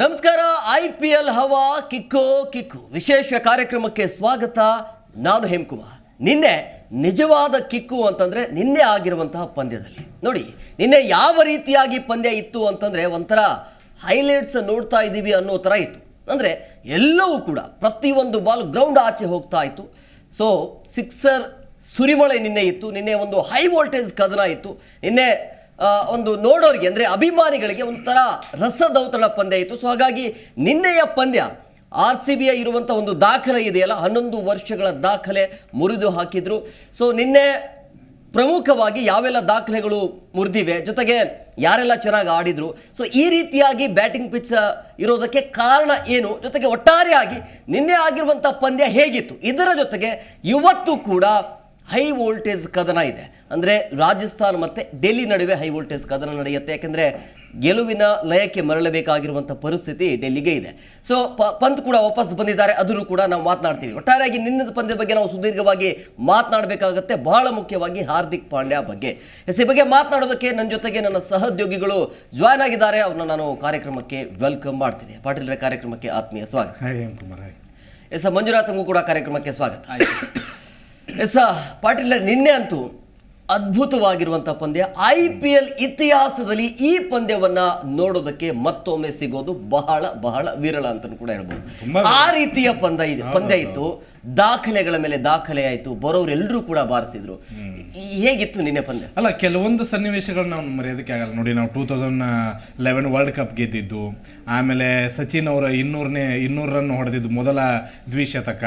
ನಮಸ್ಕಾರ, I P L ಹವಾ, ಕಿಕ್ಕೋ, kick ವಿಶೇಷ ಕಾರ್ಯಕ್ರಮಕ್ಕೆ ಸ್ವಾಗತ. ನಾನು ಹೇಮಕುಮಾರ್. ನಿನ್ನೆ ನಿಜವಾದ ಕಿಕ್ಕು ಅಂತಂದರೆ ನಿನ್ನೆ ಆಗಿರುವಂತಹ ಪಂದ್ಯದಲ್ಲಿ. ನೋಡಿ, ನಿನ್ನೆ ಯಾವ ರೀತಿಯಾಗಿ ಪಂದ್ಯ ಇತ್ತು ಅಂತಂದರೆ ಒಂಥರ ಹೈಲೈಟ್ಸ್ ನೋಡ್ತಾ ಇದ್ದೀವಿ ಅನ್ನೋ ಥರ ಇತ್ತು. ಅಂದರೆ ಎಲ್ಲವೂ ಕೂಡ ಪ್ರತಿಯೊಂದು ಬಾಲ್ ಗ್ರೌಂಡ್ ಆಚೆ ಹೋಗ್ತಾ ಇತ್ತು. ಸೊ ಸಿಕ್ಸರ್ ಸುರಿಮಳೆ ನಿನ್ನೆ ಇತ್ತು. ನಿನ್ನೆ ಒಂದು ಹೈ ವೋಲ್ಟೇಜ್ ಕದನ ಇತ್ತು. ನಿನ್ನೆ ಒಂದು ನೋಡೋರಿಗೆ, ಅಂದರೆ ಅಭಿಮಾನಿಗಳಿಗೆ ಒಂಥರ ರಸದೌತಣ ಪಂದ್ಯ ಇತ್ತು. ಸೊ ಹಾಗಾಗಿ ನಿನ್ನೆಯ ಪಂದ್ಯ, ಆರ್ ಸಿ ಬಿಯ ಇರುವಂಥ ಒಂದು ದಾಖಲೆ ಇದೆಯಲ್ಲ, ಹನ್ನೊಂದು ವರ್ಷಗಳ ದಾಖಲೆ ಮುರಿದು ಹಾಕಿದ್ರು. ಸೊ ನಿನ್ನೆ ಪ್ರಮುಖವಾಗಿ ಯಾವೆಲ್ಲ ದಾಖಲೆಗಳು ಮುರಿದಿವೆ, ಜೊತೆಗೆ ಯಾರೆಲ್ಲ ಚೆನ್ನಾಗಿ ಆಡಿದ್ರು. ಸೊ ಈ ರೀತಿಯಾಗಿ ಬ್ಯಾಟಿಂಗ್ ಪಿಚ್ ಇರೋದಕ್ಕೆ ಕಾರಣ ಏನು? ಜೊತೆಗೆ ಒಟ್ಟಾರೆಯಾಗಿ ನಿನ್ನೆ ಆಗಿರುವಂಥ ಪಂದ್ಯ ಹೇಗಿತ್ತು? ಇದರ ಜೊತೆಗೆ ಇವತ್ತು ಕೂಡ ಹೈ ವೋಲ್ಟೇಜ್ ಕದನ ಇದೆ. ಅಂದರೆ ರಾಜಸ್ಥಾನ್ ಮತ್ತು ಡೆಲ್ಲಿ ನಡುವೆ ಹೈ ವೋಲ್ಟೇಜ್ ಕದನ ನಡೆಯುತ್ತೆ. ಯಾಕೆಂದರೆ ಗೆಲುವಿನ ಲಯಕ್ಕೆ ಮರಳಬೇಕಾಗಿರುವಂಥ ಪರಿಸ್ಥಿತಿ ಡೆಲ್ಲಿಗೆ ಇದೆ. ಸೊ ಪ ಪಂತ್ ಕೂಡ ವಾಪಸ್ ಬಂದಿದ್ದಾರೆ. ಅದರೂ ಕೂಡ ನಾವು ಮಾತನಾಡ್ತೀವಿ. ಒಟ್ಟಾರೆಯಾಗಿ ನಿನ್ನದ ಪಂದ್ಯದ ಬಗ್ಗೆ ನಾವು ಸುದೀರ್ಘವಾಗಿ ಮಾತನಾಡಬೇಕಾಗತ್ತೆ. ಬಹಳ ಮುಖ್ಯವಾಗಿ ಹಾರ್ದಿಕ್ ಪಾಂಡ್ಯ ಬಗ್ಗೆ. ಎಸ್ ಈ ಬಗ್ಗೆ ಮಾತನಾಡೋದಕ್ಕೆ ನನ್ನ ಜೊತೆಗೆ ನನ್ನ ಸಹೋದ್ಯೋಗಿಗಳು ಜಾಯ್ನ್ ಆಗಿದ್ದಾರೆ. ಅವ್ರನ್ನ ನಾನು ಕಾರ್ಯಕ್ರಮಕ್ಕೆ ವೆಲ್ಕಮ್ ಮಾಡ್ತೀನಿ. ಪಾಟೀಲರ ಕಾರ್ಯಕ್ರಮಕ್ಕೆ ಆತ್ಮೀಯ ಸ್ವಾಗತ. ಎಸ್ ಮಂಜುನಾಥ್ ಕೂಡ ಕಾರ್ಯಕ್ರಮಕ್ಕೆ ಸ್ವಾಗತ. ಎಸ್ ಪಾಟೀಲ್ ನಿನ್ನೆ ಅಂತೂ ಅದ್ಭುತವಾಗಿರುವಂಥ ಪಂದ್ಯ. ಐ ಪಿ ಎಲ್ ಇತಿಹಾಸದಲ್ಲಿ ಈ ಪಂದ್ಯವನ್ನ ನೋಡೋದಕ್ಕೆ ಮತ್ತೊಮ್ಮೆ ಸಿಗೋದು ಬಹಳ ಬಹಳ ವಿರಳ ಅಂತ ಕೂಡ ಹೇಳ್ಬೋದು. ಆ ರೀತಿಯ ಪಂದ್ಯ ಇದೆ ಪಂದ್ಯ ಇತ್ತು. ದಾಖಲೆಗಳ ಮೇಲೆ ದಾಖಲೆ ಆಯಿತು ಬರೋರೆಲ್ಲರೂ ಕೂಡ ಬಾರಿಸಿದ್ರು. ಹೇಗಿತ್ತು ನಿನ್ನೆ ಪಂದ್ಯ? ಅಲ್ಲ ಕೆಲವೊಂದು ಸನ್ನಿವೇಶಗಳನ್ನ ನಾವು ಮರೆಯೋದಕ್ಕೆ ಆಗಲ್ಲ. ನೋಡಿ ನಾವು two thousand eleven world cup ಗೆದ್ದಿದ್ದು ಆಮೇಲೆ ಸಚಿನ್ ಅವರ ಇನ್ನೂರನೇ ಇನ್ನೂರು ರನ್ ಹೊಡೆದಿದ್ದು ಮೊದಲ ದ್ವಿಶತಕ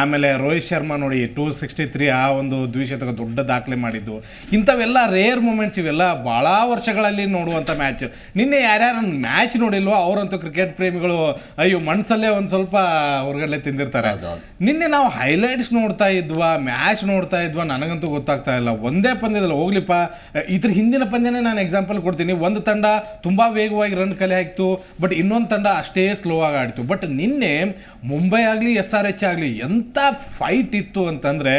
ಆಮೇಲೆ ರೋಹಿತ್ ಶರ್ಮಾ ನೋಡಿ ಟೂ ಸಿಕ್ಸ್ಟಿ ತ್ರೀ ಆ ಒಂದು ದ್ವಿಶತಕ ದೊಡ್ಡ ದಾಖಲೆ ಮಾಡಿದ್ದು. ಇಂಥವೆಲ್ಲ ರೇರ್ ಮೂಮೆಂಟ್ಸ್ ಇವೆಲ್ಲ ಭಾಳ ವರ್ಷಗಳಲ್ಲಿ ನೋಡುವಂಥ ಮ್ಯಾಚ್ ನಿನ್ನೆ ಯಾರ್ಯಾರು ಮ್ಯಾಚ್ ನೋಡಿಲ್ವೋ ಅವರಂತೂ ಕ್ರಿಕೆಟ್ ಪ್ರೇಮಿಗಳು ಅಯ್ಯೋ ಮನಸ್ಸಲ್ಲೇ ಒಂದು ಸ್ವಲ್ಪ ಹೊರಗಡೆ ತಿಂದಿರ್ತಾರೆ. ನಿನ್ನೆ ನಾವು ಹೈಲೈಟ್ಸ್ ನೋಡ್ತಾ ಇದ್ವಾ ಮ್ಯಾಚ್ ನೋಡ್ತಾ ಇದ್ವಾ, ನನಗಂತೂ ಗೊತ್ತಾಗ್ತಾ ಇಲ್ಲ. ಒಂದೇ ಪಂದ್ಯದಲ್ಲಿ ಹೋಗ್ಲಿಪ್ಪ. ಇದ್ರ ಹಿಂದಿನ ಪಂದ್ಯನೇ ನಾನು ಎಕ್ಸಾಂಪಲ್ ಕೊಡ್ತೀನಿ. ಒಂದು ತಂಡ ತುಂಬ ವೇಗವಾಗಿ ರನ್ ಕಲೆ ಹಾಕ್ತು ಬಟ್ ಇನ್ನೊಂದು ತಂಡ ಅಷ್ಟೇ ಸ್ಲೋ ಆಗಿ ಆಡಿತು. ಬಟ್ ನಿನ್ನೆ ಮುಂಬೈ ಆಗಲಿ ಎಸ್ ಆರ್ ಎಚ್ ಆಗಲಿ ಎಂಥ ಫೈಟ್ ಇತ್ತು ಅಂತಂದರೆ,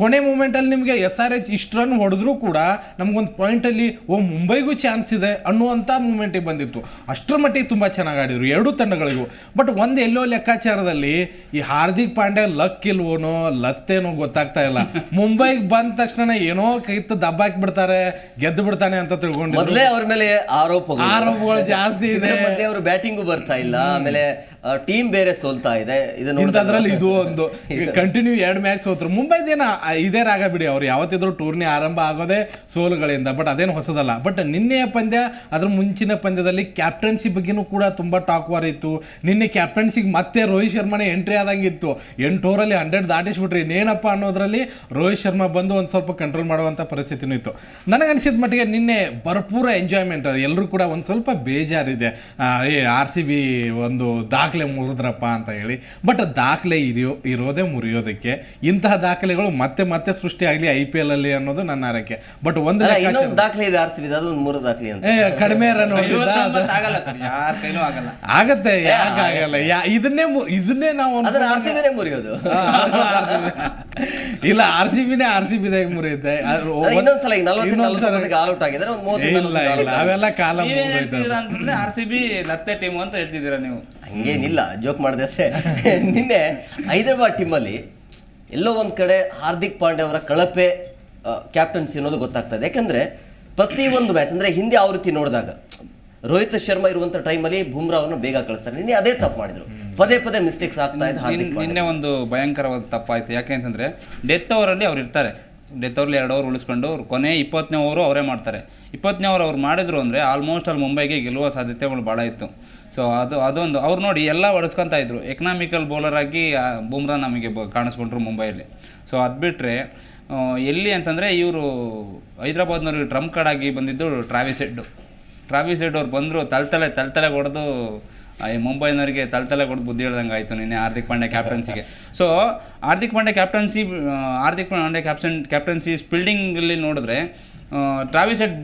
ಕೊನೆ ಮೂಮೆಂಟಲ್ಲಿ ನಿಮಗೆ ಎಸ್ ಆರ್ ಎಚ್ ಇಷ್ಟು ರನ್ ಹೊಡೆದ್ರೂ ಕೂಡ ನಮಗೊಂದು ಪಾಯಿಂಟಲ್ಲಿ ಓ, ಮುಂಬೈಗೂ ಚಾನ್ಸ್ ಇದೆ ಅನ್ನುವಂಥ ಮೂಮೆಂಟಿಗೆ ಬಂದಿತ್ತು. ಅಷ್ಟರ ಮಟ್ಟಿಗೆ ತುಂಬ ಚೆನ್ನಾಗಿ ಆಡಿದ್ರು ಎರಡೂ ತಂಡಗಳಿಗೂ. ಬಟ್ ಒಂದು ಎಲ್ಲೋ ಲೆಕ್ಕಾಚಾರದಲ್ಲಿ ಈ ಹಾರ್ದಿಕ್ ಪಾಂಡ್ಯ ಲಕ್ ಇಲ್ವೋನೋ ಲತ್ತೇನೋ ಗೊತ್ತಾಗ್ತಾ ಇಲ್ಲ. ಮುಂಬೈಗೆ ಬಂದ ತಕ್ಷಣ ಏನೋ ಕೈತ ದಬ್ಬ ಹಾಕ್ಬಿಡ್ತಾರೆ ಗೆದ್ದು ಬಿಡ್ತಾನೆ ಅಂತ ತಿಳ್ಕೊಂಡು ಮೊದಲೇ ಅವ್ರ ಮೇಲೆ ಆರೋಪಗಳು. ಆರೋಪಗಳು ಜಾಸ್ತಿ ಇದೆ. ಮತ್ತೆ ಅವರು ಬ್ಯಾಟಿಂಗು ಬರ್ತಾ ಇಲ್ಲ ಆಮೇಲೆ ಟೀಮ್ ಬೇರೆ ಸೋಲ್ತಾ ಇದೆ. ಇಂಥದ್ರಲ್ಲಿ ಇದು ಒಂದು. ಕಂಟಿನ್ಯೂ ಎರಡು ಮ್ಯಾಚ್ ಸೋತ್ರು. ಮುಂಬೈದೇನ ಇದೇ ರಾಗ ಬಿಡಿ ಅವ್ರು ಯಾವತ್ತಿದ್ರು ಟೂರ್ನಿ ಆರಂಭ ಆಗೋದೇ ಸೋಲುಗಳಿಂದ ಬಟ್ ಅದೇನು ಹೊಸದಲ್ಲ. ಬಟ್ ನಿನ್ನೆಯ ಪಂದ್ಯ ಅದ್ರ ಮುಂಚಿನ ಪಂದ್ಯದಲ್ಲಿ ಕ್ಯಾಪ್ಟನ್ಸಿ ಬಗ್ಗೆನೂ ಕೂಡ ತುಂಬಾ ಟಾಕ್ ವಾರ್ ಇತ್ತು. ನಿನ್ನೆ ಕ್ಯಾಪ್ಟನ್ಸಿಗೆ ಮತ್ತೆ ರೋಹಿತ್ ಶರ್ಮಾನೇ ಎಂಟ್ರಿ ಆದಂಗಿತ್ತು ಎಂಟು ಓವರಲ್ಲಿ ಹಂಡ್ರೆಡ್ ದಾಟಿಸ್ಬಿಟ್ರಿ. ಇನ್ನೇನಪ್ಪ ಅನ್ನೋದ್ರಲ್ಲಿ ರೋಹಿತ್ ಶರ್ಮಾ ಬಂದು ಒಂದು ಸ್ವಲ್ಪ ಕಂಟ್ರೋಲ್ ಮಾಡುವಂಥ ಪರಿಸ್ಥಿತಿನೂ ಇತ್ತು. ನನಗನ್ಸಿದ ಮಟ್ಟಿಗೆ ನಿನ್ನೆ ಭರ್ಪೂರ ಎಂಜಾಯ್ಮೆಂಟ್ ಎಲ್ಲರೂ ಕೂಡ ಒಂದು ಸ್ವಲ್ಪ ಬೇಜಾರಿದೆ. ಆ, ಏ ಆರ್ ಸಿ ಬಿ ಒಂದು ದಾಖಲೆ ಮುರಿದ್ರಪ್ಪ ಅಂತ ಹೇಳಿ. ಬಟ್ ದಾಖಲೆ ಇರೋ ಇರೋದೇ ಮುರಿಯೋದಕ್ಕೆ ಇಂತಹ ದಾಖಲೆಗಳು ಮತ್ತೆ ಮತ್ತೆ ಸೃಷ್ಟಿ ಆಗಲಿ ಐ ಪಿ ಎಲ್ ಅಲ್ಲಿ ಅನ್ನೋದು ನನ್ನ ಆರೈಕೆ ಬಟ್ ಒಂದು ದಾಖಲೆ ಇದೆ ಆರ್ ಸಿ ಬಿ ಅದೊಂದು ಮೂರು ದಾಖಲೆ ಅಂತ. ಕಡಿಮೆ ರನ್ ಹೊಡೆದಿದ್ದ ಆಗಲ್ಲ ಸರ್. ಯಾರ ಆಗಲ್ಲ. ಆಗತ್ತೆ ಯಾಕೆ ಆಗಲ್ಲ? ಯಾ ಇದನ್ನೇ ಇದನ್ನೇ ನಾವು ಅದರ ಆರ್ ಸಿ ಬಿನೇ ಮುರಿಯೋದು. ಇಲ್ಲ ಆರ್ ಸಿ ಬಿನೇ ಆರ್ ಸಿ ಬಿದಾಗ ಮುರಿಯುತ್ತೆ. ಇನ್ನೊಂದ್ಸಲ ಈಗ ನಲವತ್ತು ಆಲ್ ಔಟ್ ಆಗಿದ್ರೆ ಒಂದು ಮೂವತ್ತು ಇಲ್ಲ ನಲವತ್ತು ಇಲ್ಲ ಅವೆಲ್ಲ ಕಾಲ ಅಂತಂದ್ರೆ ಆರ್ ಸಿ ಬಿ ಲತ್ತೆ ಟೀಮು ಅಂತ ಹೇಳ್ತಿದ್ದೀರಾ ನೀವು. ಹಂಗೇನಿಲ್ಲ ಜೋಕ್ ಮಾಡಿದೆ ಸರ್ ನಿನ್ನೆ ಹೈದರಾಬಾದ್ ಟೀಮಲ್ಲಿ ಎಲ್ಲೋ ಒಂದು ಕಡೆ ಹಾರ್ದಿಕ್ ಪಾಂಡೆ ಅವರ ಕಳಪೆ ಕ್ಯಾಪ್ಟನ್ಸಿ ಅನ್ನೋದು ಗೊತ್ತಾಗ್ತದೆ. ಯಾಕಂದ್ರೆ ಒಂದು ಮ್ಯಾಚ್ ಅಂದ್ರೆ ಹಿಂದೆ ಆವೃತ್ತಿ ನೋಡಿದಾಗ ರೋಹಿತ್ ಶರ್ಮಾ ಇರುವಂತ ಟೈಮಲ್ಲಿ ಬುಮ್ರಾ ಅವರನ್ನು ಬೇಗ ಕಳಿಸ್ತಾರೆ. ನಿನ್ನೆ ಅದೇ ತಪ್ಪು ಮಾಡಿದ್ರು. ಪದೇ ಪದೇ ಮಿಸ್ಟೇಕ್ಸ್ ಆಗ್ತಾ ಇದೆ ಹಾರ್ದಿಕ್ ನಿನ್ನೆ ಒಂದು ಭಯಂಕರವಾದ ತಪ್ಪಾಯ್ತು ಯಾಕೆ ಅಂತಂದ್ರೆ ಡೆತ್ ಓವರಲ್ಲಿ ಅವ್ರು ಇರ್ತಾರೆ. ಡೆತ್ ಓವರ್ಲಿ ಎರಡು ಓವರ್ ಉಳಿಸ್ಕೊಂಡು ಅವ್ರು ಕೊನೆ ಇಪ್ಪತ್ತನೇ ಓವರು ಅವರೇ ಮಾಡ್ತಾರೆ. ಇಪ್ಪತ್ತನೇ ಓವರ್ ಅವ್ರು ಮಾಡಿದ್ರು ಅಂದರೆ ಆಲ್ಮೋಸ್ಟ್ ಅಲ್ಲಿ ಮುಂಬೈಗೆ ಗೆಲ್ಲುವ ಸಾಧ್ಯತೆಗಳು ಭಾಳ ಇತ್ತು. ಸೊ ಅದು ಅದೊಂದು ಅವ್ರು ನೋಡಿ ಎಲ್ಲ ಒಡಿಸ್ಕೊತಾ ಇದ್ರು. ಎಕನಾಮಿಕಲ್ ಬೌಲರ್ ಆಗಿ ಬುಮ್ರಾ ನಮಗೆ ಬ ಕಾಣಿಸ್ಕೊಂಡ್ರು ಮುಂಬೈಯಲ್ಲಿ. ಸೊ ಅದು ಬಿಟ್ಟರೆ ಎಲ್ಲಿ ಅಂತಂದರೆ ಇವರು ಹೈದ್ರಾಬಾದ್ನವ್ರಿಗೆ ಟ್ರಂಪ್ ಕಾರ್ಡ್ ಆಗಿ ಬಂದಿದ್ದು ಟ್ರಾವಿಸ್ ಹೆಡ್ಡು. ಟ್ರಾವಿಸ್ ಹೆಡ್ ಅವ್ರು ಬಂದರು ತಲೆ ತಲೆ ಹೊಡೆದು ಮುಂಬೈನವರಿಗೆ ತಲ್ತಲೆ ಕೊಟ್ಟು ಬುದ್ಧಿ ಹೇಳ್ದಂಗೆ ಆಯಿತು ನಿನ್ನೆ Hardik Pandey ಕ್ಯಾಪ್ಟನ್ಸಿಗೆ so Hardik Pande captaincy Hardik Pande captain captaincy ಫೀಲ್ಡಿಂಗಲ್ಲಿ ನೋಡಿದ್ರೆ ಟ್ರಾವಿ ಸೆಟ್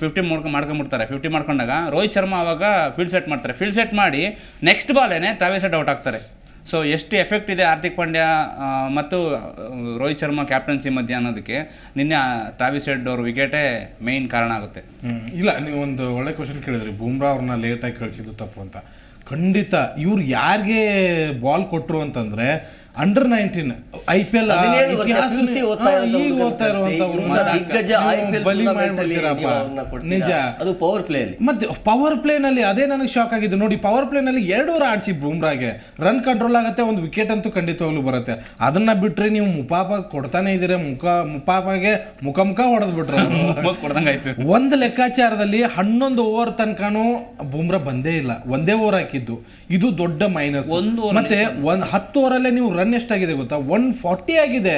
ಫಿಫ್ಟಿ ಮಾಡ್ಕೊಂಡು ಮಾಡ್ಕೊಂಬಿಡ್ತಾರೆ ಫಿಫ್ಟಿ ಮಾಡ್ಕೊಂಡಾಗ ರೋಹಿತ್ ಶರ್ಮಾ ಅವಾಗ ಫೀಲ್ಡ್ ಸೆಟ್ ಮಾಡ್ತಾರೆ. ಫೀಲ್ಡ್ ಸೆಟ್ ಮಾಡಿ ನೆಕ್ಸ್ಟ್ ಬಾಲೇನೆ ಟ್ರಾವಿಸ್ ಸೆಟ್ ಔಟ್ ಆಗ್ತಾರೆ. ಸೊ ಎಷ್ಟು ಎಫೆಕ್ಟ್ ಇದೆ ಹಾರ್ದಿಕ್ ಪಾಂಡ್ಯ ಮತ್ತು ರೋಹಿತ್ ಶರ್ಮಾ ಕ್ಯಾಪ್ಟನ್ಸಿ ಮಧ್ಯೆ ಅನ್ನೋದಕ್ಕೆ? ನಿನ್ನೆ ಟ್ರಾವಿಸ್ ಹೆಡ್ ಅವ್ರ ವಿಕೆಟೇ ಮೇಯ್ನ್ ಕಾರಣ ಆಗುತ್ತೆ. ಇಲ್ಲ, ನೀವು ಒಂದು ಒಳ್ಳೆ ಕ್ವಶನ್ ಕೇಳಿದ್ರಿ. ಬೂಮ್ರಾ ಅವ್ರನ್ನ ಲೇಟಾಗಿ ಕಳಿಸಿದ್ದು ತಪ್ಪು ಅಂತ. ಖಂಡಿತ ಇವ್ರು ಯಾರಿಗೆ ಬಾಲ್ ಕೊಟ್ಟರು ಅಂತಂದ್ರೆ under nineteen I P L? ನಿಜ. ಅದು ಪವರ್ ಪ್ಲೇ ಅಲ್ಲಿ. ಮತ್ತೆ ಪವರ್ ಪ್ಲೇನಲ್ಲಿ ಅದೇ ನನಗೆ ಶಾಕ್ ಆಗಿದೆ ನೋಡಿ ಪವರ್ ಪ್ಲೇನಲ್ಲಿ ಎರಡು ಓವರ್ ಆಡಿಸಿ ಬೂಮ್ರಾಗೆ. ರನ್ ಕಂಟ್ರೋಲ್ ಆಗುತ್ತೆ ಒಂದು ವಿಕೆಟ್ ಅಂತೂ ಖಂಡಿತವಾಗ್ಲೂ ಬರುತ್ತೆ. ಅದನ್ನ ಬಿಟ್ರೆ ನೀವು ಮುಪಾಪ ಕೊಡ್ತಾನೆ ಇದೀರ ಮುಖ ಮುಪಾಪಗೆ ಮುಖ ಮುಖ ಹೊಡೆದ್ ಬಿಟ್ರೆ ಒಂದ್ ಒಂದು ಲೆಕ್ಕಾಚಾರದಲ್ಲಿ ಹನ್ನೊಂದು ಓವರ್ ತನಕನೂ ಬೂಮ್ರಾ ಬಂದೇ ಇಲ್ಲ. ಒಂದೇ ಓವರ್ ಹಾಕಿದ್ದು. ಇದು ದೊಡ್ಡ ಮೈನಸ್ ಒಂದು ಮತ್ತೆ ಒಂದ್ ಹತ್ತು ಓವರಲ್ಲೇ ನೀವು ರನ್ ಎಷ್ಟಾಗಿದೆ ಗೊತ್ತಾ? ಒನ್ ಫಾರ್ಟಿ ಆಗಿದೆ.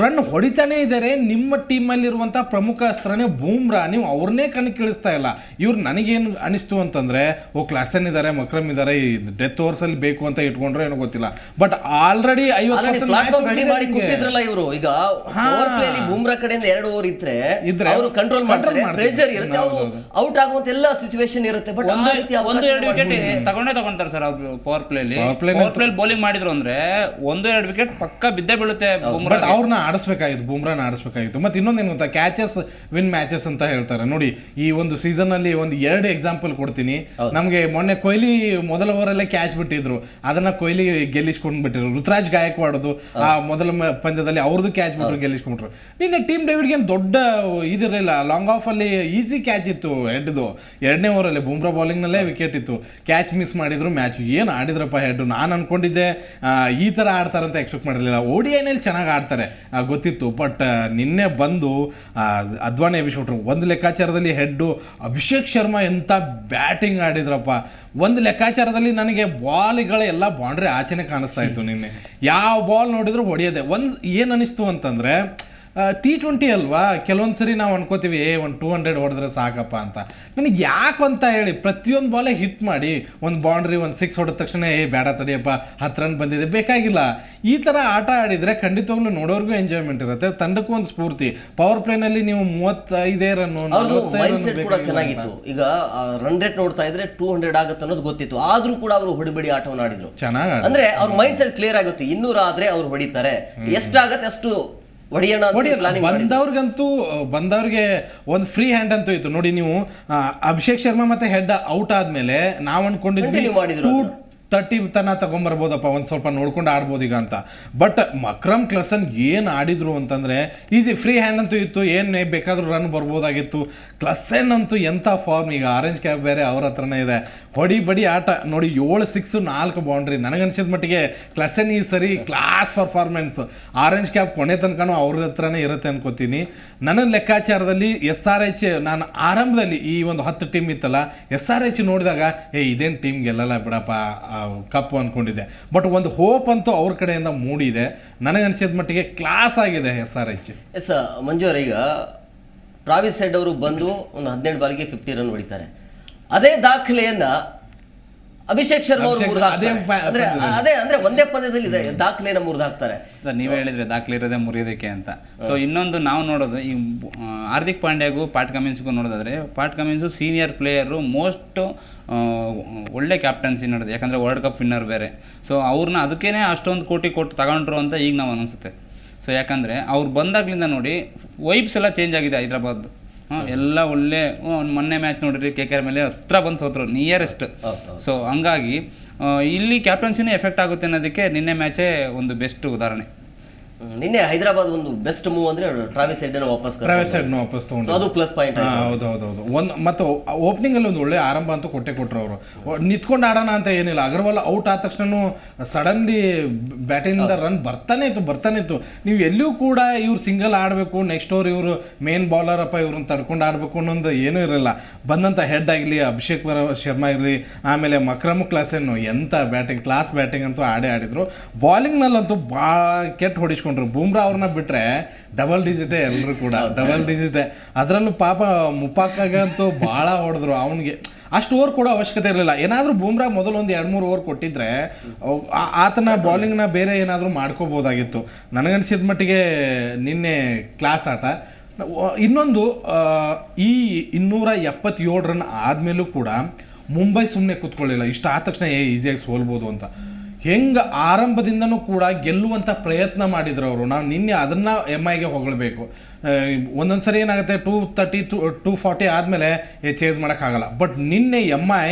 ರನ್ ಹೊಡಿತಾನೆ ಇದ್ದಾರೆ ನಿಮ್ಮ ಟೀಮಲ್ಲಿರುವಂಥ ಪ್ರಮುಖ ಅಸ್ತ್ರನೇ ಬೂಮ್ರಾ. ನೀವು ಅವ್ರನ್ನೇ ಕಣಕ್ಕೆ ಇಳಿಸ್ತಾ ಇಲ್ಲ. ಇವ್ರು ನನಗೇನು ಅನಿಸ್ತು ಅಂತಂದ್ರೆ ಓ ಕ್ಲಾಸನ್ ಇದ್ದಾರೆ ಮಕ್ರಮ್ ಇದ್ದಾರೆ ಈ ಡೆತ್ ಓವರ್ಸಲ್ಲಿ ಬೇಕು ಅಂತ ಇಟ್ಕೊಂಡ್ರೆ ಏನೋ ಗೊತ್ತಿಲ್ಲ. ಬಟ್ ಆಲ್ರೆಡಿ ಕೊಟ್ಟಿದ್ರಲ್ಲ ಇವರು. ಈಗ ಪ್ಲೇ ಬೂಮ್ರಾ ಕಡೆಯಿಂದ ಎರಡು ಓವರ್ ಇದ್ರೆ ಇದ್ರೆ ಅವರು ಕಂಟ್ರೋಲ್ ಮಾಡ್ತಾರೆ. ಪ್ರೆಷರ್ ಇರುತ್ತೆ. ಅವರು ಔಟ್ ಆಗುವಂತ ಎಲ್ಲ ಸಿಚುವೇಶನ್ ಇರುತ್ತೆ. ಬಟ್ ಒಂದು ರೀತಿ ಒಂದು ಎರಡು ವಿಕೆಟ್ ತಗೊಂಡೇ ತಗೊಂತಾರೆ ಸರ್ ಅವ್ರು ಪವರ್ ಪ್ಲೇಲಿ ಪವರ್ ಪ್ಲೇ ಬೌಲಿಂಗ್ ಮಾಡಿದ್ರು ಅಂದ್ರೆ ಒಂದು ಎರಡು ವಿಕೆಟ್ ಪಕ್ಕ ಬಿದ್ದೇ ಬೀಳುತ್ತೆ ಬುಮ್ರಾ ಬಟ್ ಅವ್ರನ್ನ ಆಡಿಸ್ಬೇಕಾಗಿತ್ತು ಬೂಮ್ರಾನ ಆಡಿಸ್ಬೇಕಾಗಿತ್ತು. ಮತ್ತೆ ಏನು ಗೊತ್ತಾ? ಕ್ಯಾಚಸ್ ವಿನ್ ಮ್ಯಾಚಸ್ ಅಂತ ಹೇಳ್ತಾರೆ. ನೋಡಿ ಈ ಒಂದು ಸೀಸನ್ ಅಲ್ಲಿ ಒಂದು ಎರಡು ಎಕ್ಸಾಂಪಲ್ ಕೊಡ್ತೀನಿ. ನಮಗೆ ಮೊನ್ನೆ ಕೊಹ್ಲಿ ಮೊದಲ ಓವರಲ್ಲೇ ಕ್ಯಾಚ್ ಬಿಟ್ಟಿದ್ರು. ಅದನ್ನ ಕೊಹ್ಲಿ ಗೆಲ್ಲಿಸ್ಕೊಂಡು ಬಿಟ್ಟಿರು ಋತುರಾಜ್ ಆಡೋದು ಆ ಮೊದಲ ಪಂದ್ಯದಲ್ಲಿ ಅವ್ರದ್ದು ಕ್ಯಾಚ್ ಬಿಟ್ರು ಗೆಲ್ಲಿಸ್ಕೊಂಡ್ರು. ನಿನ್ನೆ ಟೀಮ್ ಡೇವಿಡ್ಗೆ ಏನು ದೊಡ್ಡ ಇದಿರಲಿಲ್ಲ. ಲಾಂಗ್ ಆಫ್ ಅಲ್ಲಿ ಈಸಿ ಕ್ಯಾಚ್ ಇತ್ತು ಹೆಡ್ದು ಎರಡನೇ ಓವರಲ್ಲಿ ಬೂಮ್ರಾ ಬೌಲಿಂಗ್ನಲ್ಲೇ ನಲ್ಲೇ ವಿಕೆಟ್ ಇತ್ತು. ಕ್ಯಾಚ್ ಮಿಸ್ ಮಾಡಿದ್ರು ಮ್ಯಾಚ್ ಏನು ಆಡಿದ್ರಪ್ಪ ಹೆಡ್ ನಾನು ಅನ್ಕೊಂಡಿದ್ದೆ ಆ, ಈ ಥರ ಆಡ್ತಾರಂತ ಎಕ್ಸ್ಪೆಕ್ಟ್ ಮಾಡಿರಲಿಲ್ಲ. ಓಡಿ ಐನಲ್ಲಿ ಚೆನ್ನಾಗಿ ಆಡ್ತಾರೆ. ಗೊತ್ತಿತ್ತು. ಬಟ್ ನಿನ್ನೆ ಬಂದು ಅದ್ವಾನಿ ಎಬ್ಬಿಸ್ಬಿಟ್ರು ಒಂದು ಲೆಕ್ಕಾಚಾರದಲ್ಲಿ ಹೆಡ್ಡು, ಅಭಿಷೇಕ್ ಶರ್ಮಾ ಎಂಥ ಬ್ಯಾಟಿಂಗ್ ಆಡಿದ್ರಪ್ಪ. ಒಂದು ಲೆಕ್ಕಾಚಾರದಲ್ಲಿ ನನಗೆ ಬಾಲ್ಗಳು ಎಲ್ಲ ಬೌಂಡ್ರಿ ಆಚೆನೆ ಕಾಣಿಸ್ತಾ ಇತ್ತು ನಿನ್ನೆ. ಯಾವ ಬಾಲ್ ನೋಡಿದ್ರು ಹೊಡೆಯೋದೆ. ಒಂದು ಏನು ಅನಿಸ್ತು ಅಂತಂದರೆ ಟಿ ಟ್ವೆಂಟಿ ಅಲ್ವಾ? ಕೆಲವೊಂದು ಸರಿ ನಾವು ಅನ್ಕೋತೀವಿ ಏ ಒಂದು ಟೂ ಹಂಡ್ರೆಡ್ ಹೊಡೆದ್ರೆ ಸಾಕಪ್ಪ ಅಂತ. ನನಗೆ ಯಾಕೆ ಅಂತ ಹೇಳಿ ಪ್ರತಿಯೊಂದು ಬಾಲೇ ಹಿಟ್ ಮಾಡಿ ಒಂದು ಬೌಂಡ್ರಿ ಒಂದು ಸಿಕ್ಸ್ ಹೊಡೆದ ತಕ್ಷಣ ಏ ಬೇಡ ತಡಿಯಪ್ಪ ಹತ್ತು ರನ್ ಬಂದಿದೆ ಬೇಕಾಗಿಲ್ಲ ಈ ಥರ ಆಟ ಆಡಿದರೆ ಖಂಡಿತವಾಗ್ಲೂ ನೋಡೋರ್ಗೂ ಎಂಜಾಯ್ಮೆಂಟ್ ಇರುತ್ತೆ ತಂಡಕ್ಕೂ ಒಂದು ಸ್ಫೂರ್ತಿ. ಪವರ್ ಪ್ಲೇನಲ್ಲಿ ನೀವು ಮೂವತ್ತೈದೇ ರನ್ ಅವ್ರದ್ದು ಮೈಂಡ್ ಸೆಟ್ ಕೂಡ ಚೆನ್ನಾಗಿತ್ತು. ಈಗ ರನ್ ರೇಟ್ ನೋಡ್ತಾ ಇದ್ರೆ ಟೂ ಹಂಡ್ರೆಡ್ ಆಗುತ್ತೆ ಅನ್ನೋದು ಗೊತ್ತಿತ್ತು. ಆದ್ರೂ ಕೂಡ ಅವರು ಹೊಡಿಬಡಿ ಆಟವನ್ನು ಆಡಿದ್ರು. ಚೆನ್ನಾಗಿ ಅಂದ್ರೆ ಅವ್ರ ಮೈಂಡ್ ಸೆಟ್ ಕ್ಲಿಯರ್ ಆಗುತ್ತೆ. ಇನ್ನೂರ ಆದ್ರೆ ಅವ್ರು ಹೊಡಿತಾರೆ. ಎಷ್ಟಾಗತ್ತೆ ಅಷ್ಟು ಹೊಡಿಯೋಣ ಬಂದವ್ರಿಗಂತೂ ಬಂದವ್ರಿಗೆ ಒಂದು ಫ್ರೀ ಹ್ಯಾಂಡ್ ಅಂತೂ ಇತ್ತು. ನೋಡಿ ನೀವು ಅಭಿಷೇಕ್ ಶರ್ಮಾ ಮತ್ತೆ ಹೆಡ್ ಔಟ್ ಆದ್ಮೇಲೆ ನಾವು ಅನ್ಕೊಂಡಿದ್ವಿ ತರ್ಟಿ ತನ ತಗೊಂಬರ್ಬೋದಪ್ಪ, ಒಂದು ಸ್ವಲ್ಪ ನೋಡ್ಕೊಂಡು ಆಡ್ಬೋದು ಈಗ ಅಂತ. ಬಟ್ ಮಕ್ರಮ್ ಕ್ಲಸನ್ ಏನು ಆಡಿದ್ರು ಅಂತಂದರೆ, ಈಸಿ ಫ್ರೀ ಹ್ಯಾಂಡ್ ಅಂತೂ ಇತ್ತು, ಏನು ಬೇಕಾದರೂ ರನ್ ಬರ್ಬೋದಾಗಿತ್ತು. ಕ್ಲಸನ್ ಅಂತೂ ಎಂಥ ಫಾರ್ಮ್ ಈಗ ಆರೆಂಜ್ ಕ್ಯಾಪ್ ಬೇರೆ ಅವ್ರ ಹತ್ರನೇ ಇದೆ. ಹೊಡಿ ಬಡಿ ಆಟ, ನೋಡಿ ಏಳು ಸಿಕ್ಸು ನಾಲ್ಕು ಬೌಂಡ್ರಿ ನನಗನ್ಸಿದ ಮಟ್ಟಿಗೆ ಕ್ಲಸನ್ ಈ ಸರಿ ಕ್ಲಾಸ್ ಪರ್ಫಾರ್ಮೆನ್ಸ್ ಆರೆಂಜ್ ಕ್ಯಾಪ್ ಕೊನೆ ತನಕನೂ ಅವ್ರ ಹತ್ರನೇ ಇರುತ್ತೆ ಅನ್ಕೋತೀನಿ. ನನ್ನ ಲೆಕ್ಕಾಚಾರದಲ್ಲಿ ಎಸ್ ಆರ್ ಎಚ್ ನಾನು ಆರಂಭದಲ್ಲಿ ಈ ಒಂದು ಹತ್ತು ಟೀಮ್ ಇತ್ತಲ್ಲ ಎಸ್ ಆರ್ ಎಚ್ ನೋಡಿದಾಗ, ಏ, ಇದೇನು ಟೀಮ್ ಗೆಲ್ಲಲ್ಲ ಬಿಡಪ್ಪ ಕಪ್ಪು ಅಂದ್ಕೊಂಡಿದ್ದೆ ಬಟ್ ಒಂದು ಹೋಪ್ ಅಂತೂ ಅವ್ರ ಕಡೆಯಿಂದ ಮೂಡಿದೆ. ನನಗನ್ಸಿದ ಮಟ್ಟಿಗೆ ಕ್ಲಾಸ್ ಆಗಿದೆ ಎಸ್ ಆರ್ ಎಚ್ ಎಸ್ ಮಂಜು ಈಗ ಟ್ರಾವಿಸ್ ಹೆಡ್ ಅವರು ಬಂದು ಒಂದು ಹದಿನೆಂಟು ಬಾಲ್ಗೆ ಫಿಫ್ಟಿ ರನ್ ಹೊಡಿತಾರೆ. ಅದೇ ದಾಖಲೆಯನ್ನ ಅಭಿಷೇಕ್ ಶರ್ಮಾ ಅವರು ಹಾಕ್ತಾರೆ. ಅಂದ್ರೆ ಅದೇ ಅಂದ್ರೆ ಒಂದೇ ಪಂದ್ಯದಲ್ಲಿ ಇದೆ ದಾಖಲೆನ ಮುರಿದು ಹಾಕ್ತಾರೆ. ನೀವ್ ಹೇಳಿದ್ರೆ ದಾಖಲೆ ಇರೋದೇ ಮುರಿಯೋದಕ್ಕೆ ಅಂತ. ಸೊ ಇನ್ನೊಂದು ನಾವು ನೋಡೋದು ಈ ಹಾರ್ದಿಕ್ ಪಾಂಡ್ಯಾಗೂ ಪಾಟ್ ಕಮಿನ್ಸ್ಗೂ ನೋಡೋದಾದ್ರೆ Pat Cummins senior player most ಒಳ್ಳೆ ಕ್ಯಾಪ್ಟನ್ಸಿ ನೋಡೋದು ಯಾಕಂದರೆ ವರ್ಲ್ಡ್ ಕಪ್ ವಿನ್ನರ್ ಬೇರೆ. ಸೊ ಅವ್ರನ್ನ ಅದಕ್ಕೇನೆ ಅಷ್ಟೊಂದು ಕೋಟಿ ಕೊಟ್ಟು ತಗೊಂಡ್ರು ಅಂತ ಈಗ ನಾವು ಅನಿಸುತ್ತೆ. ಸೊ ಯಾಕಂದರೆ ಅವ್ರು ಬಂದಾಗ್ಲಿಂದ ನೋಡಿ ವೈಬ್ಸ್ ಎಲ್ಲ ಚೇಂಜ್ ಆಗಿದೆ ಹೈದ್ರಾಬಾದ್ ಎಲ್ಲ ಒಳ್ಳೆ ಮೊನ್ನೆ ಮ್ಯಾಚ್ ನೋಡಿರಿ ಕೆ ಕೆ ಆರ್ ಮೇಲೆ ಹತ್ರ ಬಂದು ಸೋತರು ನಿಯರೆಸ್ಟ್ ಸೊ ಹಂಗಾಗಿ ಇಲ್ಲಿ ಕ್ಯಾಪ್ಟನ್ಸಿನೂ ಎಫೆಕ್ಟ್ ಆಗುತ್ತೆ ಅನ್ನೋದಕ್ಕೆ ನಿನ್ನೆ ಮ್ಯಾಚೇ ಒಂದು ಬೆಸ್ಟ್ ಉದಾಹರಣೆ. ನಿನ್ನೆ ಹೈದರಾಬಾದ್ ಒಂದು ಬೆಸ್ಟ್ ಮೂವ್ ಅಂದ್ರೆ ಟ್ರಾವಿಸ್ ಹೆಡ್ ಅನ್ನು ವಾಪಸ್ ಟ್ರಾವೆಲ್ ಸೈಡ್ ವಾಪಸ್ ತೊಗೊಂಡು ಅದು ಪ್ಲಸ್ ಪಾಯಿಂಟ್ ಹಾ, ಹೌದು ಹೌದು ಹೌದು ಒಂದು ಮತ್ತು ಓಪನಿಂಗ್ ಅಲ್ಲಿ ಒಂದು ಒಳ್ಳೆ ಆರಂಭ ಅಂತೂ ಕೊಟ್ಟೆ ಕೊಟ್ಟರು ಅವರು. ನಿಂತ್ಕೊಂಡು ಆಡೋಣ ಅಂತ ಏನಿಲ್ಲ. ಅಗರ್ವಾಲ್ ಔಟ್ ಆದ ತಕ್ಷಣ ಸಡನ್ಲಿ ಬ್ಯಾಟಿಂದ ರನ್ ಬರ್ತಾನೆ ಇತ್ತು ಬರ್ತಾನೆ ಇತ್ತು. ನೀವು ಎಲ್ಲೂ ಕೂಡ ಇವ್ರು ಸಿಂಗಲ್ ಆಡಬೇಕು ನೆಕ್ಸ್ಟ್ ಓವರ್ ಇವರು ಮೇನ್ ಬೌಲರ್ ಅಪ್ಪ ಇವ್ರನ್ನ ತಡ್ಕೊಂಡು ಆಡಬೇಕು ಅನ್ನೋದು ಏನೂ ಇರಲಿಲ್ಲ ಬಂದಂಥ ಹೆಡ್ ಆಗಲಿ ಅಭಿಷೇಕ್ ಶರ್ಮಾ ಇರಲಿ ಆಮೇಲೆ ಮಕ್ರಮ್ ಕ್ಲಾಸನ್ನು ಎಂಥ ಬ್ಯಾಟಿಂಗ್ ಕ್ಲಾಸ್ ಬ್ಯಾಟಿಂಗ್ ಅಂತೂ ಆಡೇ ಆಡಿದ್ರು. ಬಾಲಿಂಗ್ನಲ್ಲಂತೂ ಭಾಳ ಕೆಟ್ಟ ಹೊಡಿಸ್ಕೊಂಡ್ರು ಬೂಮ್ರಾ ಅವ್ರನ್ನ ಬಿಟ್ರೆ ಡಬಲ್ ಡಿಜಿಟೇ ಎಲ್ಲರೂ ಕೂಡ. ಡಬಲ್ ಡಿಜಿಟೇ ಅದರಲ್ಲೂ ಪಾಪ ಮುಪಾಕಾಗಂತೂ ಭಾಳ ಹೊಡೆದ್ರು ಅವನಿಗೆ. ಅಷ್ಟು ಓವರ್ ಕೊಡೋ ಅವಶ್ಯಕತೆ ಇರಲಿಲ್ಲ. ಏನಾದರೂ ಬೂಮ್ರಾ ಮೊದಲು ಒಂದು ಎರಡು ಮೂರು ಓವರ್ ಕೊಟ್ಟಿದ್ರೆ ಆತನ ಬೌಲಿಂಗ್ನ ಬೇರೆ ಏನಾದರೂ ಮಾಡ್ಕೋಬೋದಾಗಿತ್ತು. ನನಗನ್ಸಿದ ಮಟ್ಟಿಗೆ ನಿನ್ನೆ ಕ್ಲಾಸ್ ಆಟ. ಇನ್ನೊಂದು ಈ ಇನ್ನೂರ ಎಪ್ಪತ್ತೇಳು ರನ್ ಆದಮೇಲೂ ಕೂಡ ಮುಂಬೈ ಸುಮ್ಮನೆ ಕೂತ್ಕೊಳ್ಳಿಲ್ಲ. ಇಷ್ಟ ಆದ ತಕ್ಷಣ, ಏ ಈಸಿಯಾಗಿ ಸೋಲ್ಬೋದು ಅಂತ. ಹೆಂಗೆ ಆರಂಭದಿಂದನೂ ಕೂಡ ಗೆಲ್ಲುವಂಥ ಪ್ರಯತ್ನ ಮಾಡಿದ್ರು ಅವರು. ನಾನು ನಿನ್ನೆ ಅದನ್ನು ಎಂ ಐಗೆ ಹೊಗಳಬೇಕು. ಒಂದೊಂದು ಸರಿ ಏನಾಗುತ್ತೆ two thirty to two forty ಆದಮೇಲೆ ಚೇಂಜ್ ಮಾಡೋಕ್ಕಾಗಲ್ಲ ಬಟ್ ನಿನ್ನೆ ಎಂ ಐ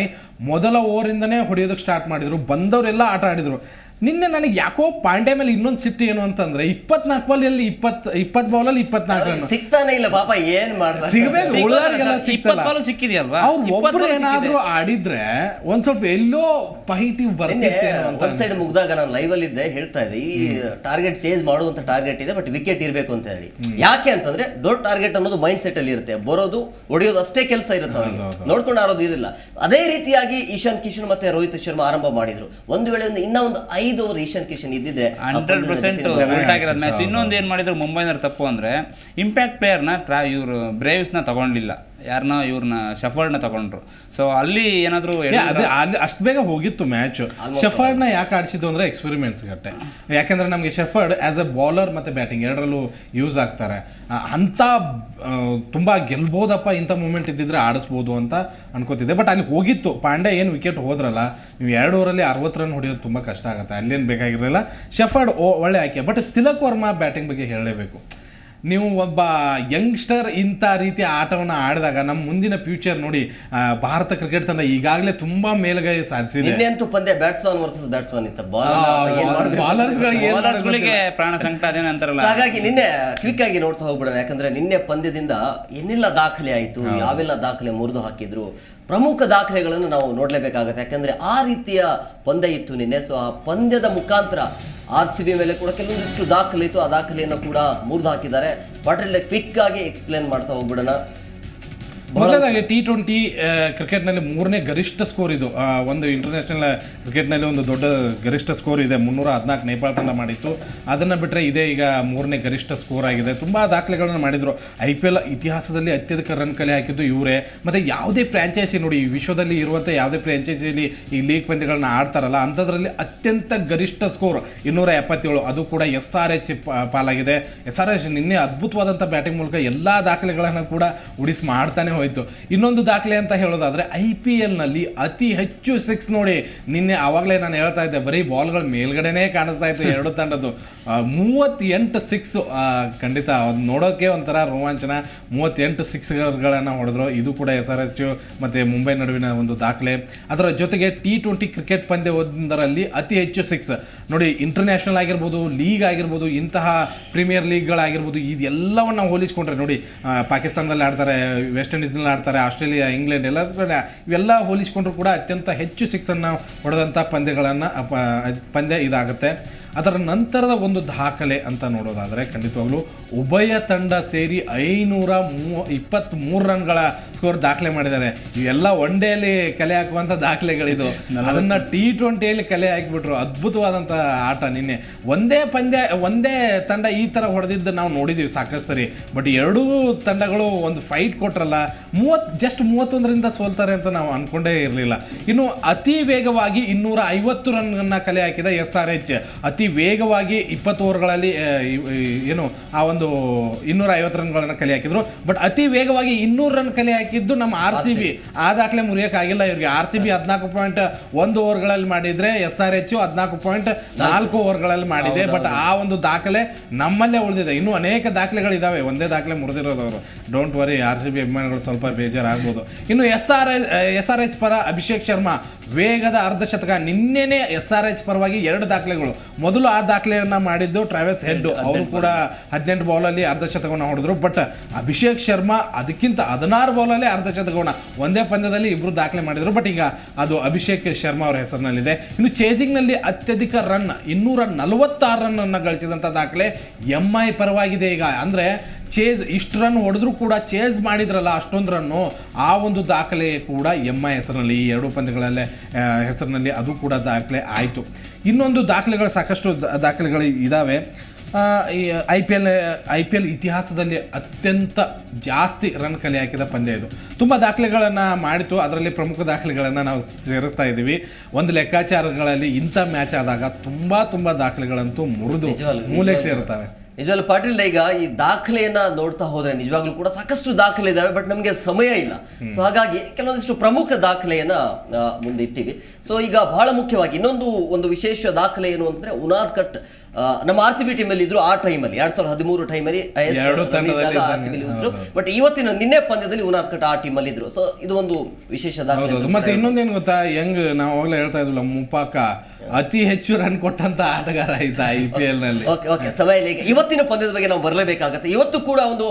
ಮೊದಲ ಓವರಿಂದನೇ ಹೊಡೆಯೋದಕ್ಕೆ ಸ್ಟಾರ್ಟ್ ಮಾಡಿದರು. ಬಂದವರೆಲ್ಲ ಆಟ ಆಡಿದರು. ನಿನ್ನೆ ನನಗೆ ಯಾಕೋ ಪಾಂಡೆ ಮೇಲೆ ಇನ್ನೊಂದು ಸಿಟ್ಟು ಏನು ಅಂತಂದ್ರೆ ಇಪ್ಪತ್ನಾಲ್ಕು ಬಾಲಲ್ಲಿ ಇಪ್ಪತ್ತು ಇಪ್ಪತ್ತು ಅಲ್ಲಿ ಇಪ್ಪತ್ನಾಲ್ಕು ರನ್ ಸಿಗ್ತಾನೆ ಇಲ್ಲ ಪಾಪ ಏನ್ ಮಾಡ್ತಾರೆ? ಸಿಗಬೇಕು ಉಳಿದವ್ರಿಗೆಲ್ಲ ಇಪ್ಪತ್ತು ಸಿಗ್ತಲ್ಲ. ಬಾಲು ಸಿಕ್ಕಿದೆಯಲ್ವಾ? ಅವ್ರು ಒಬ್ರು ಏನಾದ್ರು ಆಡಿದ್ರೆ ಒಂದ್ ಸ್ವಲ್ಪ ಎಲ್ಲೋ ಒಂದ್ ಸೈಡ್ ಮುಗ್ದಾಗ ನಾನು ಲೈವ್ ಅಲ್ಲಿ ಇದ್ದೆ ಹೇಳ್ತಾ ಇದ್ದೆ ಈ ಟಾರ್ಗೆಟ್ ಚೇಂಜ್ ಮಾಡುವಂತ ಟಾರ್ಗೆಟ್ ಇದೆ ಬಟ್ ವಿಕೆಟ್ ಇರಬೇಕು ಅಂತ ಹೇಳಿ. ಯಾಕೆ ಅಂತಂದ್ರೆ ದೊಡ್ಡ ಟಾರ್ಗೆಟ್ ಅನ್ನೋದು ಮೈಂಡ್ ಸೆಟ್ ಅಲ್ಲಿ ಇರುತ್ತೆ. ಬರೋದು ಹೊಡೆಯೋದು ಅಷ್ಟೇ ಕೆಲಸ ಇರುತ್ತೆ ಅವ್ರಿಗೆ. ನೋಡ್ಕೊಂಡು ಆಡೋದು ಇರಲಿಲ್ಲ ಅದೇ ರೀತಿಯಾಗಿ ಈಶಾನ್ ಕಿಶನ್ ಮತ್ತೆ ರೋಹಿತ್ ಶರ್ಮಾ ಆರಂಭ ಮಾಡಿದ್ರು. ಒಂದು ವೇಳೆ ಒಂದು ಇನ್ನ ಒಂದು ಐದು ಓವರ್ ಈಶಾನ್ ಕಿಶನ್ ಇದ್ದಿದ್ರೆ ಹಂಡ್ರೆಡ್ ಪರ್ಸೆಂಟ್. ಉಲ್ಟಾಗಿರೋದು ಮ್ಯಾಚ್ ಇನ್ನೊಂದು ಏನು ಮಾಡಿದ್ರು ಮುಂಬೈನವ್ರು ತಪ್ಪು ಅಂದರೆ ಇಂಪ್ಯಾಕ್ಟ್ ಪ್ಲೇಯರ್ನ ಟ್ರಾ ಇವರು ಬ್ರೇವ್ಸ್ನ ತಗೊಂಡಿಲ್ಲ ಯಾರನ್ನ ಇವ್ರನ್ನ ಶಫರ್ಡ್ನ ತಗೊಂಡ್ರು. ಸೊ ಅಲ್ಲಿ ಏನಾದರೂ ಅಲ್ಲಿ ಅಷ್ಟು ಬೇಗ ಹೋಗಿತ್ತು ಮ್ಯಾಚ್ ಶೆಫರ್ಡ್ನ ಯಾಕೆ ಆಡಿಸಿದ್ದು ಅಂದರೆ ಎಕ್ಸ್ಪೆರಿಮೆಂಟ್ಸ್ ಗಟ್ಟೆ. ಯಾಕಂದ್ರೆ ನಮಗೆ ಶೆಫರ್ಡ್ ಆ್ಯಸ್ ಎ ಬೌಲರ್ ಮತ್ತು ಬ್ಯಾಟಿಂಗ್ ಎರಡರಲ್ಲೂ ಯೂಸ್ ಆಗ್ತಾರೆ. ಅಂಥ ತುಂಬ ಗೆಲ್ಬೋದಪ್ಪ ಇಂಥ ಮೂಮೆಂಟ್ ಇದ್ದಿದ್ರೆ ಆಡಿಸ್ಬೋದು ಅಂತ ಅನ್ಕೋತಿದ್ದೆ. ಬಟ್ ಅಲ್ಲಿ ಹೋಗಿತ್ತು. ಪಾಂಡೆ ಏನು ವಿಕೆಟ್ ಹೋದ್ರಲ್ಲ ನೀವು ಎರಡು ಓವರಲ್ಲಿ ಅರವತ್ತು ರನ್ ಹೊಡೆಯೋದು ತುಂಬ ಕಷ್ಟ ಆಗುತ್ತೆ. ಅಲ್ಲೇನು ಬೇಕಾಗಿರಲಿಲ್ಲ. ಶೆಫರ್ಡ್ ಒಳ್ಳೆ ಆಯ್ಕೆ. ಬಟ್ ತಿಲಕ್ ವರ್ಮಾ ಬ್ಯಾಟಿಂಗ್ ಬಗ್ಗೆ ಹೇಳಲೇಬೇಕು. ನೀವು ಒಬ್ಬ ಯಂಗ್ಸ್ಟರ್ ಇಂಥ ರೀತಿಯ ಆಟವನ್ನು ಆಡಿದಾಗ ನಮ್ಮ ಮುಂದಿನ ಫ್ಯೂಚರ್ ನೋಡಿ ಭಾರತ ಕ್ರಿಕೆಟ್ ತಂಡ ಈಗಾಗಲೇ ತುಂಬಾ ಮೇಲುಗೈ ಸಾಧಿಸಿದೆ. ನಿನ್ನೆ ಅಂತೂ ಪಂದ್ಯ ಬ್ಯಾಟ್ಸ್ಮನ್ ವರ್ಸಸ್ ಬ್ಯಾಟ್ಸ್ಮನ್ ಇತ್ತು ಬಾಲರ್ಸ್ಗಳಿಗೆ ಪ್ರಾಣ ಸಂಕಟ ಅದೇನಂತಾರಲ್ಲ ಹಾಗಾಗಿ ನಿನ್ನೆ ಕ್ವಿಕ್ ಆಗಿ ನೋಡ್ತಾ ಹೋಗ್ಬಿಡೋಣ. ಯಾಕಂದ್ರೆ ನಿನ್ನೆ ಪಂದ್ಯದಿಂದ ಏನೆಲ್ಲ ದಾಖಲೆ ಆಯಿತು ಯಾವೆಲ್ಲ ದಾಖಲೆ ಮುರಿದು ಹಾಕಿದ್ರು ಪ್ರಮುಖ ದಾಖಲೆಗಳನ್ನು ನಾವು ನೋಡ್ಲೇಬೇಕಾಗುತ್ತೆ. ಯಾಕಂದ್ರೆ ಆ ರೀತಿಯ ಪಂದ್ಯ ಇತ್ತು ನಿನ್ನೆ. ಸೊ ಆ ಪಂದ್ಯದ ಮುಖಾಂತರ ಆರ್ ಸಿ ಬಿ ಮೇಲೆ ಕೂಡ ಕೆಲವೊಂದಿಷ್ಟು ದಾಖಲೆ ಇತ್ತು. ಆ ದಾಖಲೆಯನ್ನು ಕೂಡ ಮುರಿದು ಹಾಕಿದ್ದಾರೆ. ಪಾಟೀಲ್ ಕ್ವಿಕ್ ಆಗಿ ಎಕ್ಸ್ಪ್ಲೇನ್ ಮಾಡ್ತಾ ಹೋಗ್ಬಿಡೋಣ. ಮೊದಲದಾಗಿ ಟಿ ಟ್ವೆಂಟಿ ಕ್ರಿಕೆಟ್ನಲ್ಲಿ ಮೂರನೇ ಗರಿಷ್ಠ ಸ್ಕೋರ್ ಇದು. ಒಂದು ಇಂಟರ್ನ್ಯಾಷನಲ್ ಕ್ರಿಕೆಟ್ನಲ್ಲಿ ಒಂದು ದೊಡ್ಡ ಗರಿಷ್ಠ ಸ್ಕೋರ್ ಇದೆ. ಮುನ್ನೂರ ಹದಿನಾಲ್ಕು ನೇಪಾಳ ತಂಡ ಮಾಡಿತ್ತು. ಅದನ್ನು ಬಿಟ್ಟರೆ ಇದೇ ಈಗ ಮೂರನೇ ಗರಿಷ್ಠ ಸ್ಕೋರ್ ಆಗಿದೆ. ತುಂಬ ದಾಖಲೆಗಳನ್ನು ಮಾಡಿದರು. ಐ ಪಿ ಎಲ್ ಇತಿಹಾಸದಲ್ಲಿ ಅತ್ಯಧಿಕ ರನ್ ಕಲೆ ಹಾಕಿದ್ದು ಇವರೇ. ಮತ್ತು ಯಾವುದೇ ಫ್ರ್ಯಾಂಚೈಸಿ ನೋಡಿ ವಿಶ್ವದಲ್ಲಿ ಇರುವಂಥ ಯಾವುದೇ ಫ್ರ್ಯಾಂಚೈಸಿಯಲ್ಲಿ ಈ ಲೀಗ್ ಪಂದ್ಯಗಳನ್ನ ಆಡ್ತಾರಲ್ಲ, ಅಂಥದ್ರಲ್ಲಿ ಅತ್ಯಂತ ಗರಿಷ್ಠ ಸ್ಕೋರ್ ಇನ್ನೂರ ಎಪ್ಪತ್ತೇಳು. ಅದು ಕೂಡ ಎಸ್ ಆರ್ ಎಚ್ ಪಾಲಾಗಿದೆ. ಎಸ್ ಆರ್ ಎಚ್ ನಿನ್ನೆ ಅದ್ಭುತವಾದಂಥ ಬ್ಯಾಟಿಂಗ್ ಮೂಲಕ ಎಲ್ಲ ದಾಖಲೆಗಳನ್ನು ಕೂಡ ಉಡಿಸಿ ಮಾಡ್ತಾನೆ ಹೋಯಿತು. ಇನ್ನೊಂದು ದಾಖಲೆ ಅಂತ ಹೇಳೋದಾದ್ರೆ ಐ ಪಿ ಎಲ್ನಲ್ಲಿ ಅತಿ ಹೆಚ್ಚು ಸಿಕ್ಸ್ ನೋಡಿ ನಿನ್ನೆ ಆವಾಗಲೇ ನಾನು ಹೇಳ್ತಾ ಇದ್ದೆ ಬರೀ ಬಾಲ್ಗಳು ಮೇಲ್ಗಡೆನೇ ಕಾಣಿಸ್ತಾ ಇತ್ತು ಎರಡು ತಂಡದ್ದು. ಮೂವತ್ತೆಂಟು ಸಿಕ್ಸ್ ಖಂಡಿತ ಅದು ನೋಡೋಕೆ ಒಂಥರ ರೋಮಾಂಚನ. ಮೂವತ್ತೆಂಟು ಸಿಕ್ಸ್ಗಳನ್ನು ಹೊಡೆದ್ರು. ಇದು ಕೂಡ ಎಸ್ ಆರ್ ಎಚ್ ಮತ್ತು ಮುಂಬೈ ನಡುವಿನ ಒಂದು ದಾಖಲೆ. ಅದರ ಜೊತೆಗೆ ಟಿ ಟ್ವೆಂಟಿ ಕ್ರಿಕೆಟ್ ಪಂದ್ಯವೊಂದರಲ್ಲಿ ಅತಿ ಹೆಚ್ಚು ಸಿಕ್ಸ್ ನೋಡಿ ಇಂಟರ್ನ್ಯಾಷನಲ್ ಆಗಿರ್ಬೋದು ಲೀಗ್ ಆಗಿರ್ಬೋದು ಇಂತಹ ಪ್ರೀಮಿಯರ್ ಲೀಗ್ಗಳಾಗಿರ್ಬೋದು ಇದೆಲ್ಲವನ್ನು ನಾವು ಹೋಲಿಸ್ಕೊಂಡ್ರೆ ನೋಡಿ ಪಾಕಿಸ್ತಾನದಲ್ಲಿ ಆಡ್ತಾರೆ ವೆಸ್ಟ್ ಇಂಡೀಸ್ನಲ್ಲಿ ಆಡ್ತಾರೆ ಆಸ್ಟ್ರೇಲಿಯಾ ಇಂಗ್ಲೆಂಡ್ ಎಲ್ಲ ಕಡೆ ಇವೆಲ್ಲ ಹೋಲಿಸ್ಕೊಂಡ್ರು ಕೂಡ ಅತ್ಯಂತ ಹೆಚ್ಚು ಸಿಕ್ಸನ್ನು ಹೊಡೆದಂಥ ಪಂದ್ಯಗಳನ್ನು ಪಂದ್ಯ ಇದಾಗುತ್ತೆ. ಅದರ ನಂತರದ ಒಂದು ದಾಖಲೆ ಅಂತ ನೋಡೋದಾದರೆ ಖಂಡಿತವಾಗ್ಲೂ ಉಭಯ ತಂಡ ಸೇರಿ ಐನೂರ ಮೂ ಇಪ್ಪತ್ತ್ಮೂರು ರನ್ಗಳ ಸ್ಕೋರ್ ದಾಖಲೆ ಮಾಡಿದ್ದಾರೆ. ಇವೆಲ್ಲ ಒನ್ ಡೇಲಿ ಕಲೆ ಹಾಕುವಂಥ ದಾಖಲೆಗಳಿದು. ಅದನ್ನು ಟಿ ಟ್ವೆಂಟಿಯಲ್ಲಿ ಕಲೆ ಹಾಕಿಬಿಟ್ರು. ಅದ್ಭುತವಾದಂಥ ಆಟ ನಿನ್ನೆ. ಒಂದೇ ಪಂದ್ಯ ಒಂದೇ ತಂಡ ಈ ಥರ ಹೊಡೆದಿದ್ದು ನಾವು ನೋಡಿದ್ದೀವಿ ಸಾಕಷ್ಟು ಸರಿ. ಬಟ್ ಎರಡೂ ತಂಡಗಳು ಒಂದು ಫೈಟ್ ಕೊಟ್ರಲ್ಲ ಮೂವತ್ತು ಜಸ್ಟ್ ಮೂವತ್ತೊಂದರಿಂದ ಸೋಲ್ತಾರೆ ಅಂತ ನಾವು ಅಂದ್ಕೊಂಡೇ ಇರಲಿಲ್ಲ. ಇನ್ನು ಅತಿ ವೇಗವಾಗಿ ಇನ್ನೂರ ಐವತ್ತು ರನ್ಗಳನ್ನ ಕಲೆ ಹಾಕಿದ ಎಸ್ ಆರ್ ಎಚ್. ಅತಿ ವೇಗವಾಗಿ ಇಪ್ಪತ್ತು ಓವರ್ಗಳಲ್ಲಿ ಏನು ಆ ಒಂದು ಇನ್ನೂರ ಐವತ್ತು ರನ್ಗಳನ್ನು ಕಲೆ ಹಾಕಿದ್ರು. ಬಟ್ ಅತಿ ವೇಗವಾಗಿ ಇನ್ನೂರು ರನ್ ಕಲೆ ಹಾಕಿದ್ದು ನಮ್ಮ ಆರ್ ಸಿ ಬಿ. ಆ ದಾಖಲೆ ಮುರಿಯೋಕ್ಕಾಗಿಲ್ಲ ಇವರಿಗೆ. ಆರ್ ಸಿ ಬಿ ಹದಿನಾಲ್ಕು ಪಾಯಿಂಟ್ ಒಂದು ಓವರ್ಗಳಲ್ಲಿ ಮಾಡಿದ್ರೆ ಎಸ್ ಆರ್ ಎಚ್ ಹದಿನಾಲ್ಕು ಪಾಯಿಂಟ್ ನಾಲ್ಕು. ಓವರ್ಗಳಲ್ಲಿ ಮಾಡಿದೆ. ಬಟ್ ಆ ಒಂದು ದಾಖಲೆ ನಮ್ಮಲ್ಲೇ ಉಳಿದಿದೆ. ಇನ್ನೂ ಅನೇಕ ದಾಖಲೆಗಳಿದ್ದಾವೆ ಒಂದೇ ದಾಖಲೆ ಮುರಿದಿರೋದು ಅವರು don't worry R C B ಅಭಿಮಾನಿಗಳು ಸ್ವಲ್ಪ ಬೇಜಾರಾಗ್ಬೋದು. ಇನ್ನು S R S R H ಪರ ಅಭಿಷೇಕ್ ಶರ್ಮಾ ವೇಗದ ಅರ್ಧಶತಕ ನಿನ್ನೆನೆ ಎಸ್ ಆರ್ ಎಚ್ ಪರವಾಗಿ ಎರಡು ದಾಖಲೆಗಳು. ಮೊದಲು ಆ ದಾಖಲೆಯನ್ನು ಮಾಡಿದ್ದು ಟ್ರಾವೆಸ್ ಹೆಡ್ ಅವರು ಕೂಡ ಹದಿನೆಂಟು ಬಾಲಲ್ಲಿ ಅರ್ಧಶತಕವನ್ನು ಹೊಡೆದ್ರು. ಬಟ್ ಅಭಿಷೇಕ್ ಶರ್ಮಾ ಅದಕ್ಕಿಂತ ಹದಿನಾರು ಬಾಲಲ್ಲಿ ಅರ್ಧಶತಕವನ್ನು ಒಂದೇ ಪಂದ್ಯದಲ್ಲಿ ಇಬ್ಬರು ದಾಖಲೆ ಮಾಡಿದರು. ಬಟ್ ಈಗ ಅದು ಅಭಿಷೇಕ್ ಶರ್ಮಾ ಅವರ ಹೆಸರಿನಲ್ಲಿದೆ. ಇನ್ನು ಚೇಜಿಂಗ್ನಲ್ಲಿ ಅತ್ಯಧಿಕ ರನ್ ಇನ್ನೂರ ನಲವತ್ತಾರು ರನ್ನನ್ನು ಗಳಿಸಿದಂಥ ದಾಖಲೆ ಎಂ ಐ ಪರವಾಗಿದೆ ಈಗ. ಅಂದರೆ ಚೇಸ್ ಇಷ್ಟು ರನ್ ಹೊಡೆದ್ರೂ ಕೂಡ ಚೇಸ್ ಮಾಡಿದ್ರಲ್ಲ ಅಷ್ಟೊಂದು ರನ್ನು ಆ ಒಂದು ದಾಖಲೆ ಕೂಡ ಎಮ್ಮ ಹೆಸರಿನಲ್ಲಿ ಈ ಎರಡು ಪಂದ್ಯಗಳಲ್ಲೇ ಹೆಸರಿನಲ್ಲಿ ಅದು ಕೂಡ ದಾಖಲೆ ಆಯಿತು. ಇನ್ನೊಂದು ದಾಖಲೆಗಳು ಸಾಕಷ್ಟು ದಾಖಲೆಗಳು ಇದ್ದಾವೆ I P L I P L ಇತಿಹಾಸದಲ್ಲಿ ಅತ್ಯಂತ ಜಾಸ್ತಿ ರನ್ ಕಲೆ ಹಾಕಿದ ಪಂದ್ಯ ಇದು. ತುಂಬ ದಾಖಲೆಗಳನ್ನು ಮಾಡಿತು ಅದರಲ್ಲಿ ಪ್ರಮುಖ ದಾಖಲೆಗಳನ್ನು ನಾವು ಸೇರಿಸ್ತಾ ಇದ್ದೀವಿ. ಒಂದು ಲೆಕ್ಕಾಚಾರಗಳಲ್ಲಿ ಇಂಥ ಮ್ಯಾಚ್ ಆದಾಗ ತುಂಬ ತುಂಬ ದಾಖಲೆಗಳಂತೂ ಮುರಿದು ಮೂಲೆಗೆ ಮೂಲೆ ಸೇರುತ್ತವೆ. ನಿಜವಾಗ್ಲೂ ಪಾಟೀಲ್ ಈಗ ಈ ದಾಖಲೆಯನ್ನ ನೋಡ್ತಾ ಹೋದ್ರೆ ನಿಜವಾಗ್ಲೂ ಕೂಡ ಸಾಕಷ್ಟು ದಾಖಲೆ ಇದಾವೆ ಬಟ್ ನಮಗೆ ಸಮಯ ಇಲ್ಲ. ಸೊ ಹಾಗಾಗಿ ಕೆಲವೊಂದಿಷ್ಟು ಪ್ರಮುಖ ದಾಖಲೆಯನ್ನ ಮುಂದಿಟ್ಟಿವಿ. ಮುಂದೆ ಇಟ್ಟಿವಿ ಸೊ ಈಗ ಬಹಳ ಮುಖ್ಯವಾಗಿ ಇನ್ನೊಂದು ಒಂದು ವಿಶೇಷ ದಾಖಲೆ ಏನು ಅಂತಂದ್ರೆ ಉನಾದ್ ಕಟ್ ನಮ್ಮ ಆರ್ ಸಿ ಬಿ ಟೀಮಲ್ಲಿ ಇದ್ರು ಆ ಟೈಮಲ್ಲಿ ಎರಡ್ ಸಾವಿರದ ಹದಿಮೂರು ಟೈಮ್ ಅಲ್ಲಿ ಆರ್ ಸಿ ಬಿ ಇದ್ರು. ಬಟ್ ಇವತ್ತಿನ ನಿನ್ನೆ ಪಂದ್ಯದಲ್ಲಿ ಉನಾದ್ ಕಟ್ ಆ ಟೀಮ್ ಅಲ್ಲಿ ಇದ್ರು. ಸೊ ಇದು ಒಂದು ವಿಶೇಷ ದಾಖಲೆ ಮತ್ತೆ ಇನ್ನೊಂದೇನು ಗೊತ್ತಾ? ಯಂಗ್ ನಾವು ಅವಾಗಲೇ ಹೇಳ್ತಾ ಇದ್ವಲ್ಲ ಮುಪಾಕ ಅತಿ ಹೆಚ್ಚು ರನ್ ಕೊಟ್ಟಂತ ಆಟಗಾರ ಆಯ್ತಾ ಐ ಪಿ ಎಲ್ನಲ್ಲಿ. ಓಕೆ ಓಕೆ ಸಮಯ ಈಗ ಇವತ್ತಿನ ಪಂದ್ಯದ ಬಗ್ಗೆ ನಾವು ಬರಲೇಬೇಕಾಗತ್ತೆ. ಇವತ್ತು ಕೂಡ ಒಂದು